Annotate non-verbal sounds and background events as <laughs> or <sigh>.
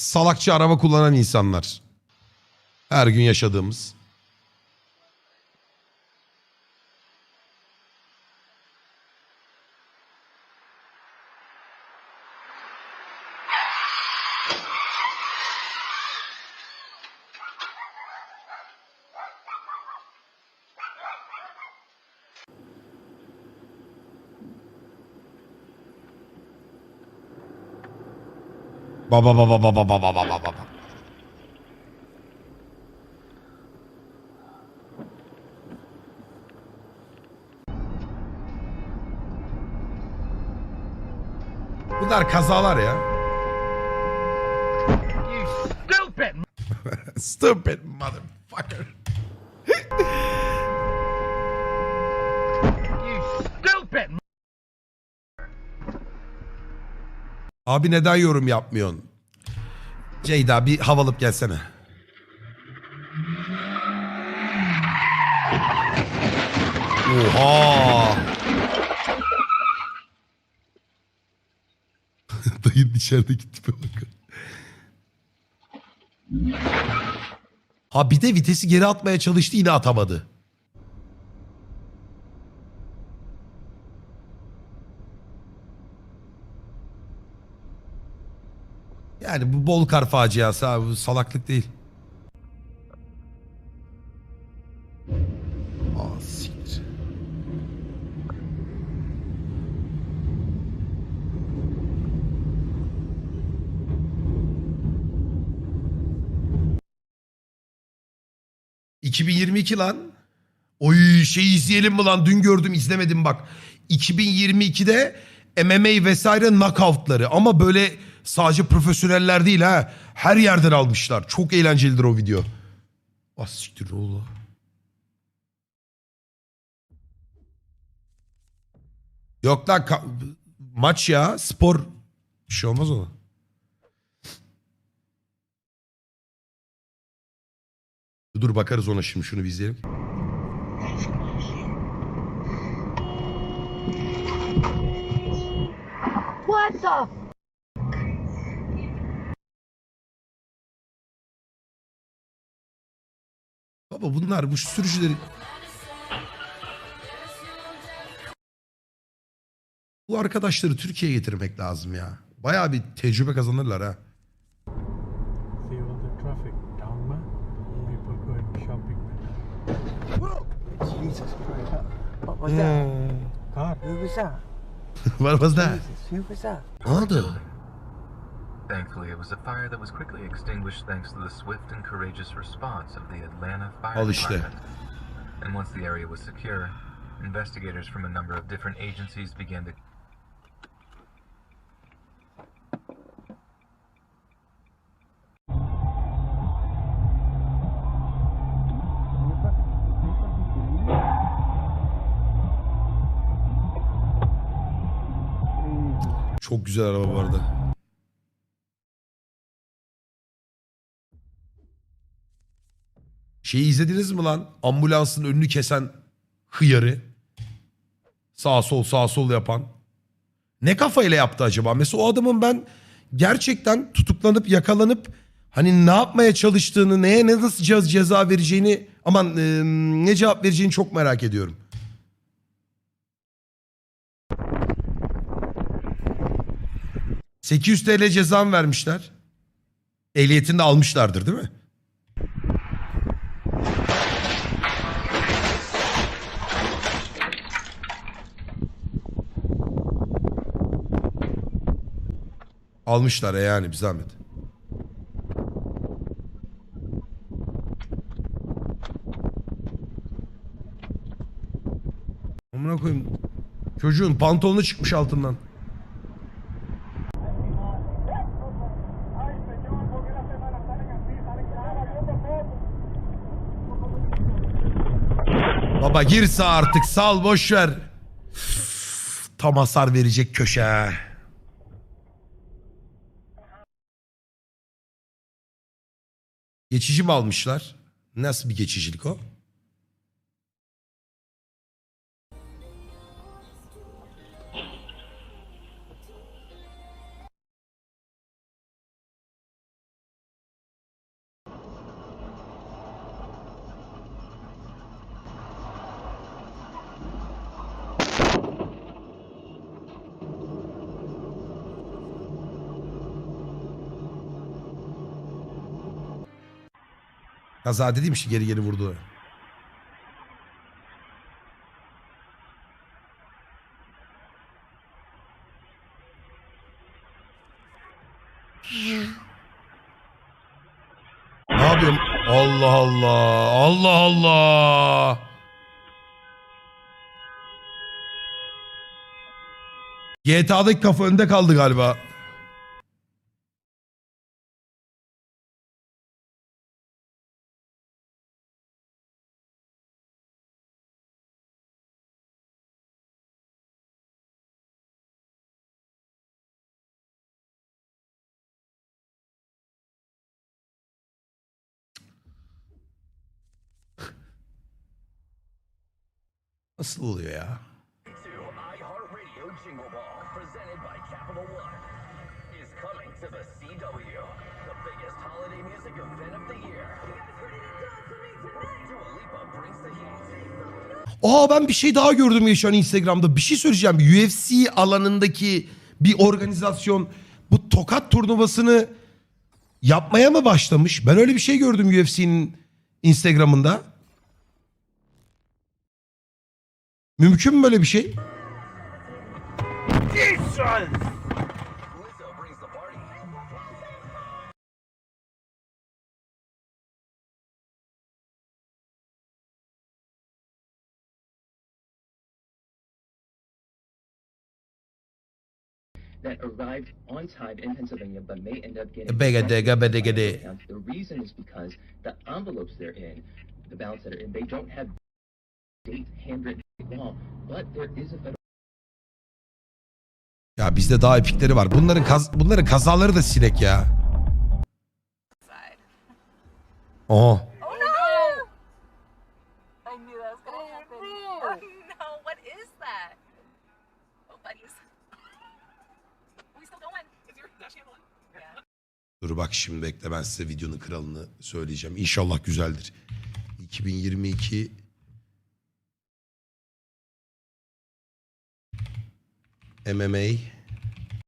salakça araba kullanan insanlar. Her gün yaşadığımız. Baba baba baba baba baba baba. Bunlar kazalar ya. You stupid <laughs> Stupid motherfucker. You stupid Abi neden yorum yapmıyorsun? Ceyda bir havalıp gelsene. Oha! <laughs> Dayın içerideki tipe bakın. Ha bir de vitesi geri atmaya çalıştı yine atamadı. Yani bu bol kar faciası abi bu salaklık değil. Aa siktir. ...2022 lan. Oy şey izleyelim mi lan? Dün gördüm izlemedim bak. 2022'de MMA vesaire knockoutları ama böyle sadece profesyoneller değil ha. Her yerden almışlar. Çok eğlencelidir o video. Ah siktir oldu? Yok lan maç ya spor bir şey olmaz ona. Dur bakarız ona şimdi şunu bir izleyelim. What the Baba bunlar bu sürücüleri... Bu arkadaşları Türkiye'ye getirmek lazım ya. Bayağı bir tecrübe kazanırlar ha. See all the traffic down there? People going shopping with Jesus Christ. What was that? car. Who was that? <laughs> Var was that? Jesus, who was that? Ne oldu? Thankfully, it was a fire that was quickly extinguished thanks to the swift and courageous response of the Atlanta Fire işte. Department. And once the area was secure, investigators from a number of different agencies began to Çok güzel araba bu Şeyi izlediniz mi lan? Ambulansın önünü kesen hıyarı. Sağ sol sağ sol yapan. Ne kafayla yaptı acaba? Mesela o adamın ben gerçekten tutuklanıp yakalanıp hani ne yapmaya çalıştığını, neye ne nasıl ceza, ceza vereceğini aman e, ne cevap vereceğini çok merak ediyorum. ...800 TL cezam vermişler. Ehliyetini de almışlardır değil mi? Almışlar yani bir zahmet. Amına koyayım. Çocuğun pantolonu çıkmış altından. Baba girse artık sal boş ver. Tam hasar verecek köşe. ha. Geçici mi almışlar? Nasıl bir geçicilik o? Kaza dediğim işte geri geri vurdu. Ne yapıyorum? Allah Allah. Allah Allah. GTA'daki kafa önde kaldı galiba. Brings the heat. Aa ben bir şey daha gördüm ya şu an Instagram'da. Bir şey söyleyeceğim. UFC alanındaki bir organizasyon bu tokat turnuvasını yapmaya mı başlamış? Ben öyle bir şey gördüm UFC'nin Instagram'ında. Mümkün mü böyle bir şey? Lizzo brings the party. that arrived on time in Pennsylvania but may end up getting Begede, rejected gebede, by gede. vote counts. The reason is because the envelopes they're in, the ballots that are in, they don't have dates handwritten Ya bizde daha epikleri var. Bunların kaz bunların kazaları da sinek ya. Oh no! I knew that was gonna happen. Oh no, <laughs> what is that? Oh, buddies. <laughs> we still going? Is your dash handle on? Yeah. Dur bak şimdi bekle ben size videonun kralını söyleyeceğim. İnşallah güzeldir. 2022 MMA